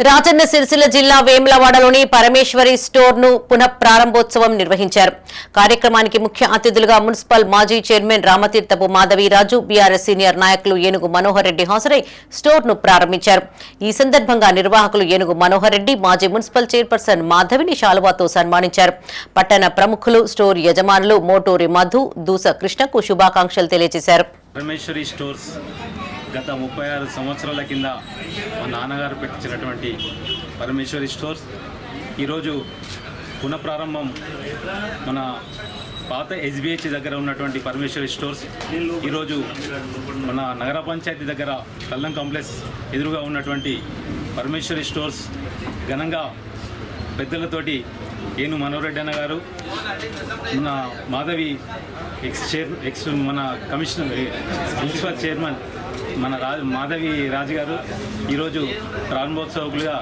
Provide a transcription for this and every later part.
రాజన్న సిరిసిల్ల జిల్లా వేములవాడలోని పరమేశ్వరి స్టోర్ను పునః ప్రారంభోత్సవం నిర్వహించారు. కార్యక్రమానికి ముఖ్య అతిథులుగా మున్సిపల్ మాజీ chairman Ramatirthapu Madhaviraju BRS senior నాయకులు ఏనుగు మనోహర్ రెడ్డి హాజరై స్టోర్ను ప్రారంభించారు. ఈ సందర్భంగా నిర్వాహకులు ఏనుగు మనోహర్ రెడ్డి మాజీ మున్సిపల్ చైర్పర్సన్ మాధవిని శాలువాతో సన్మానించారు. పట్టణ ప్రముఖులు స్టోర్ యజమానులు మోటూరి మధు దూస కృష్ణకు శుభాకాంక్షలు తెలియజేశారు. పరమేశ్వరి స్టోర్స్ గత ముప్పై ఆరు సంవత్సరాల కింద మా నాన్నగారు పెట్టించినటువంటి పరమేశ్వరి స్టోర్స్. ఈరోజు పునఃప్రారంభం మన పాత ఎస్బిహెచ్ దగ్గర ఉన్నటువంటి పరమేశ్వరి స్టోర్స్. ఈరోజు మన నగర పంచాయతీ దగ్గర కల్లం కాంప్లెక్స్ ఎదురుగా ఉన్నటువంటి పరమేశ్వరి స్టోర్స్ ఘనంగా పెద్దలతోటి ఏను మనోరెడ్డి అన్న గారు మన మాధవి ఎక్స్ చైర్ ఎక్స్ మన కమిషనర్ మున్సిపల్ చైర్మన్ మన రాజు మాధవి రాజు గారు ఈరోజు ప్రారంభోత్సవకులుగా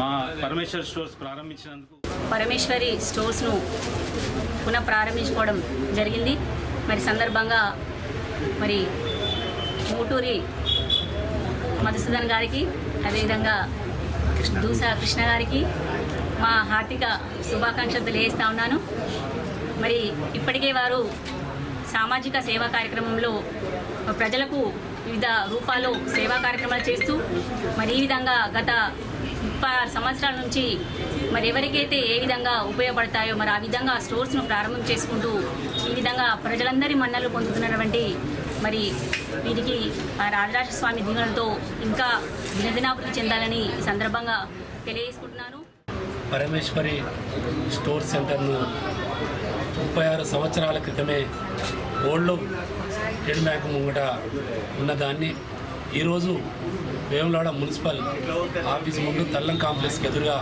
మా పరమేశ్వర్ స్టోర్స్ ప్రారంభించినందుకు పరమేశ్వరి స్టోర్స్ను పునః ప్రారంభించుకోవడం జరిగింది. మరి సందర్భంగా మరి మూటూరి మధుసూదన్ గారికి అదేవిధంగా దూసా కృష్ణ గారికి మా హార్దిక శుభాకాంక్షలు తెలియజేస్తా ఉన్నాను. మరి ఇప్పటికే వారు సామాజిక సేవా కార్యక్రమంలో ప్రజలకు వివిధ రూపాల్లో సేవా కార్యక్రమాలు చేస్తూ మరి ఈ విధంగా గత ముప్పై ఆరు సంవత్సరాల నుంచి మరి ఎవరికైతే ఏ విధంగా ఉపయోగపడతాయో మరి ఆ విధంగా స్టోర్స్ను ప్రారంభం చేసుకుంటూ ఈ విధంగా ప్రజలందరి మన్నలు పొందుతున్నటువంటి మరి వీరికి రాజరాజ స్వామి దీవెనలతో ఇంకా దినదినాభివృద్ధి చెందాలని ఈ సందర్భంగా తెలియజేసుకుంటున్నాను. పరమేశ్వరి స్టోర్ సెంటర్ను ముప్పై ఆరు సంవత్సరాల క్రితమే ఓల్డ్ స్టేట్ బ్యాంక్ ముంగట ఉన్నదాన్ని. ఈరోజు వేములవాడ మున్సిపల్ ఆఫీస్ ముందు తల్లం కాంప్లెక్స్కి ఎదురుగా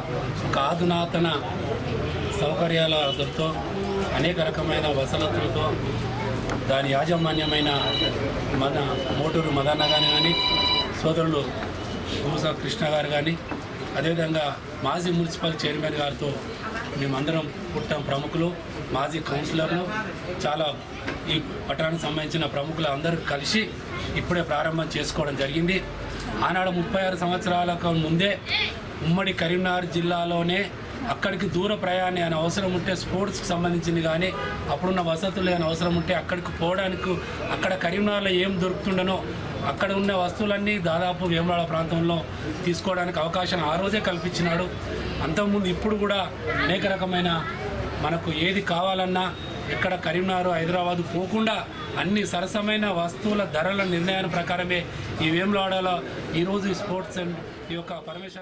ఒక ఆధునాతన సౌకర్యాలతో అనేక రకమైన వసతులతో దాని యాజమాన్యమైన మన మోటూరు మదన్న గాని కానీ సోదరులు భూసా కృష్ణ గారు కానీ అదేవిధంగా మాజీ మున్సిపల్ చైర్మన్ గారితో మేమందరం పుట్టాం ప్రముఖులు మాజీ కౌన్సిలర్లు చాలా ఈ పట్టణానికి సంబంధించిన ప్రముఖులు అందరూ కలిసి ఇప్పుడే ప్రారంభం చేసుకోవడం జరిగింది. ఆనాడు ముప్పై ఆరు సంవత్సరాలకు ముందే ఉమ్మడి కరీంనగర్ జిల్లాలోనే అక్కడికి దూర ప్రయాణం అని అవసరం ఉంటే స్పోర్ట్స్కి సంబంధించింది కానీ అప్పుడున్న వసతులు అని అవసరం ఉంటే అక్కడికి పోవడానికి అక్కడ కరీంనగర్లో ఏం దొరుకుతుండనో అక్కడ ఉన్న వస్తువులన్నీ దాదాపు వేములాడ ప్రాంతంలో తీసుకోవడానికి అవకాశం ఆ రోజే కల్పించినాడు. అంతకుముందు ఇప్పుడు కూడా అనేక రకమైన మనకు ఏది కావాలన్నా ఎక్కడ కరీంనగర్ హైదరాబాద్ పోకుండా అన్ని సరసమైన వస్తువుల ధరల నిర్ణయాల ప్రకారమే ఈ వేములవాడలో ఈరోజు ఈ స్పోర్ట్స్ అండ్ ఈ యొక్క పరమేశ్వర